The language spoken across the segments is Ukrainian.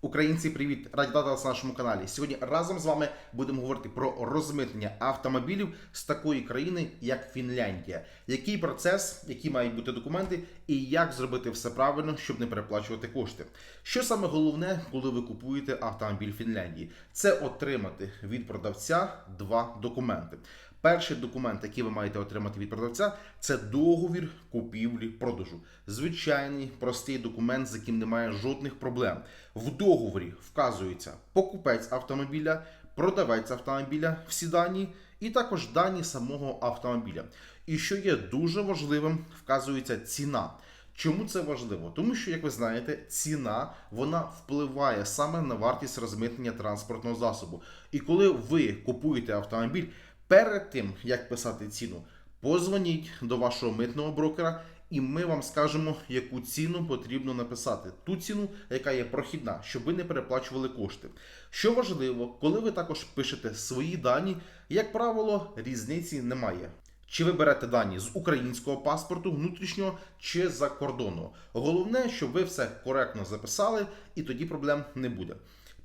Українці, привіт! Раді вітати вас на нашому каналі. Сьогодні разом з вами будемо говорити про розмитнення автомобілів з такої країни, як Фінляндія. Який процес, які мають бути документи, і як зробити все правильно, щоб не переплачувати кошти. Що саме головне, коли ви купуєте автомобіль Фінляндії? Це отримати від продавця два документи. Перший документ, який ви маєте отримати від продавця, це договір купівлі-продажу. Звичайний простий документ, з яким немає жодних проблем. В договорі вказується покупець автомобіля, продавець автомобіля, всі дані, і також дані самого автомобіля. І що є дуже важливим, вказується ціна. Чому це важливо? Тому що, як ви знаєте, ціна вона впливає саме на вартість розмитнення транспортного засобу. І коли ви купуєте автомобіль, перед тим як писати ціну, позвоніть до вашого митного брокера, і ми вам скажемо, яку ціну потрібно написати. Ту ціну, яка є прохідна, щоб ви не переплачували кошти. Що важливо, коли ви також пишете свої дані, як правило, різниці немає. Чи ви берете дані з українського паспорту внутрішнього чи за кордону? Головне, щоб ви все коректно записали, і тоді проблем не буде.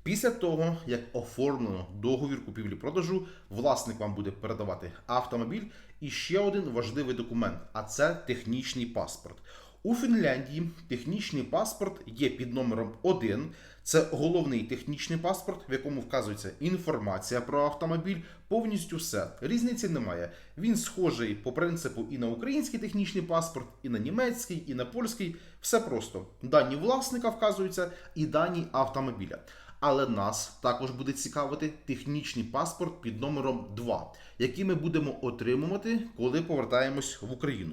Після того, як оформлено договір купівлі-продажу, власник вам буде передавати автомобіль і ще один важливий документ, а це технічний паспорт. У Фінляндії технічний паспорт є під номером 1. Це головний технічний паспорт, в якому вказується інформація про автомобіль, повністю все. Різниці немає. Він схожий по принципу і на український технічний паспорт, і на німецький, і на польський. Все просто. Дані власника вказуються і дані автомобіля. Але нас також буде цікавити технічний паспорт під номером 2, який ми будемо отримувати, коли повертаємось в Україну.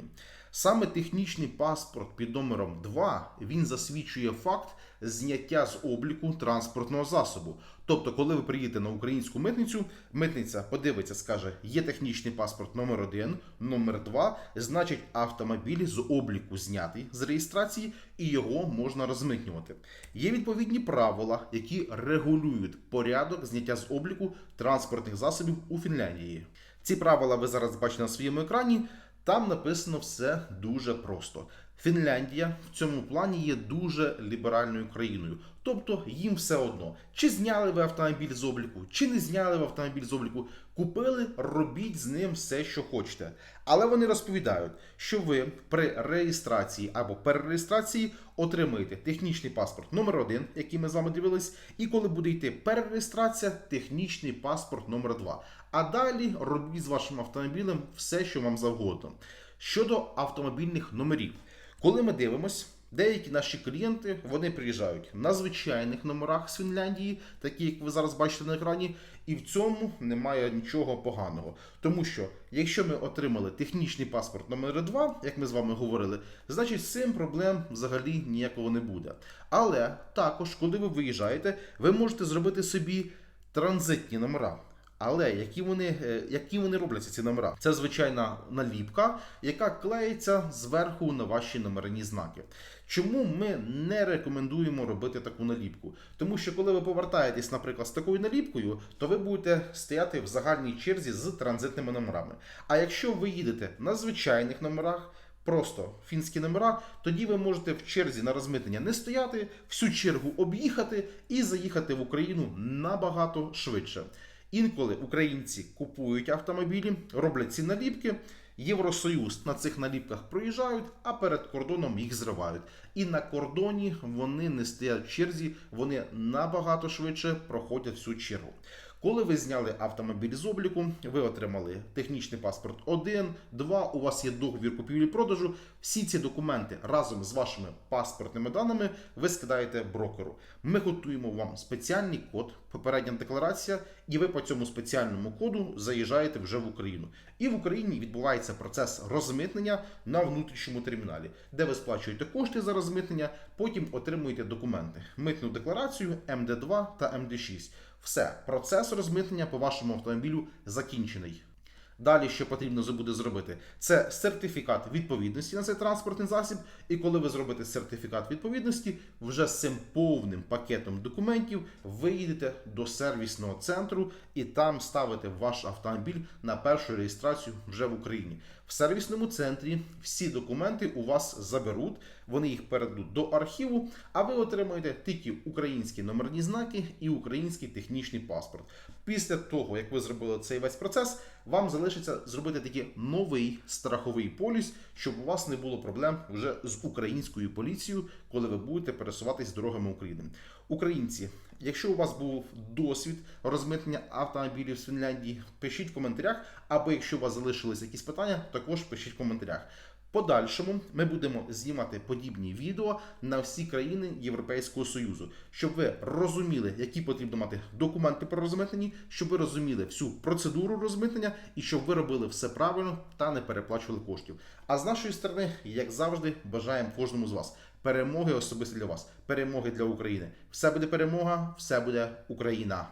Саме технічний паспорт під номером 2 він засвідчує факт зняття з обліку транспортного засобу. Тобто, коли ви приїдете на українську митницю, митниця подивиться, скаже, є технічний паспорт номер 1 номер 2 значить автомобіль з обліку знятий з реєстрації і його можна розмитнювати. Є відповідні правила, які регулюють порядок зняття з обліку транспортних засобів у Фінляндії. Ці правила ви зараз бачите на своєму екрані. Там написано все дуже просто. Фінляндія в цьому плані є дуже ліберальною країною. Тобто їм все одно, чи зняли ви автомобіль з обліку, чи не зняли ви автомобіль з обліку, купили, робіть з ним все, що хочете. Але вони розповідають, що ви при реєстрації або перереєстрації отримаєте технічний паспорт номер 1 який ми з вами дивились, і коли буде йти перереєстрація, технічний паспорт номер 2 А далі робіть з вашим автомобілем все, що вам завгодно. Щодо автомобільних номерів, коли ми дивимось, деякі наші клієнти вони приїжджають на звичайних номерах з Фінляндії, такі як ви зараз бачите на екрані, і в цьому немає нічого поганого. Тому що, якщо ми отримали технічний паспорт номер 2 як ми з вами говорили, значить з цим проблем взагалі ніякого не буде. Але також, коли ви виїжджаєте, ви можете зробити собі транзитні номера. Але які вони, е, які вони робляться, ці номера? Це звичайна наліпка, яка клеїться зверху на ваші номерні знаки. Чому ми не рекомендуємо робити таку наліпку? Тому що коли ви повертаєтесь, наприклад, з такою наліпкою, то ви будете стояти в загальній черзі з транзитними номерами. А якщо ви їдете на звичайних номерах, Просто фінські номера, тоді ви можете в черзі на розмитнення не стояти, всю чергу об'їхати і заїхати в Україну набагато швидше. Інколи українці купують автомобілі, роблять ці наліпки. Євросоюз на цих наліпках проїжджають, а перед кордоном їх зривають. І на кордоні вони не стоять в черзі, вони набагато швидше проходять всю чергу. Коли ви зняли автомобіль з обліку, ви отримали технічний паспорт 1, 2, у вас є договір купівлі-продажу. Всі ці документи разом з вашими паспортними даними ви скидаєте брокеру. Ми готуємо вам спеціальний код, попередня декларація, і ви по цьому спеціальному коду заїжджаєте вже в Україну. І в Україні відбувається процес розмитнення на внутрішньому терміналі, де ви сплачуєте кошти за розмитнення, потім отримуєте документи, митну декларацію, МД2 та МД6. Все, процес розмитнення по вашому автомобілю закінчений. Далі, що потрібно буде зробити, це сертифікат відповідності на цей транспортний засіб. І коли ви зробите сертифікат відповідності, вже з цим повним пакетом документів ви їдете до сервісного центру і там ставите ваш автомобіль на першу реєстрацію вже в Україні. В сервісному центрі всі документи у вас заберуть, вони їх передадуть до архіву, а ви отримаєте тільки українські номерні знаки і український технічний паспорт. Після того, як ви зробили цей весь процес, вам залишиться зробити такий новий страховий поліс, щоб у вас не було проблем вже з українською поліцією, коли ви будете пересуватись дорогами України. Українці, якщо у вас був досвід розмитнення автомобілів з Фінляндії, пишіть в коментарях, або якщо у вас залишились якісь питання, також пишіть в коментарях. Подальшому ми будемо знімати подібні відео на всі країни Європейського Союзу, щоб ви розуміли, які потрібно мати документи про розмитнення, щоб ви розуміли всю процедуру розмитнення і щоб ви робили все правильно та не переплачували коштів. А з нашої сторони, як завжди, бажаємо кожному з вас перемоги особисто для вас, перемоги для України. Все буде перемога, все буде Україна.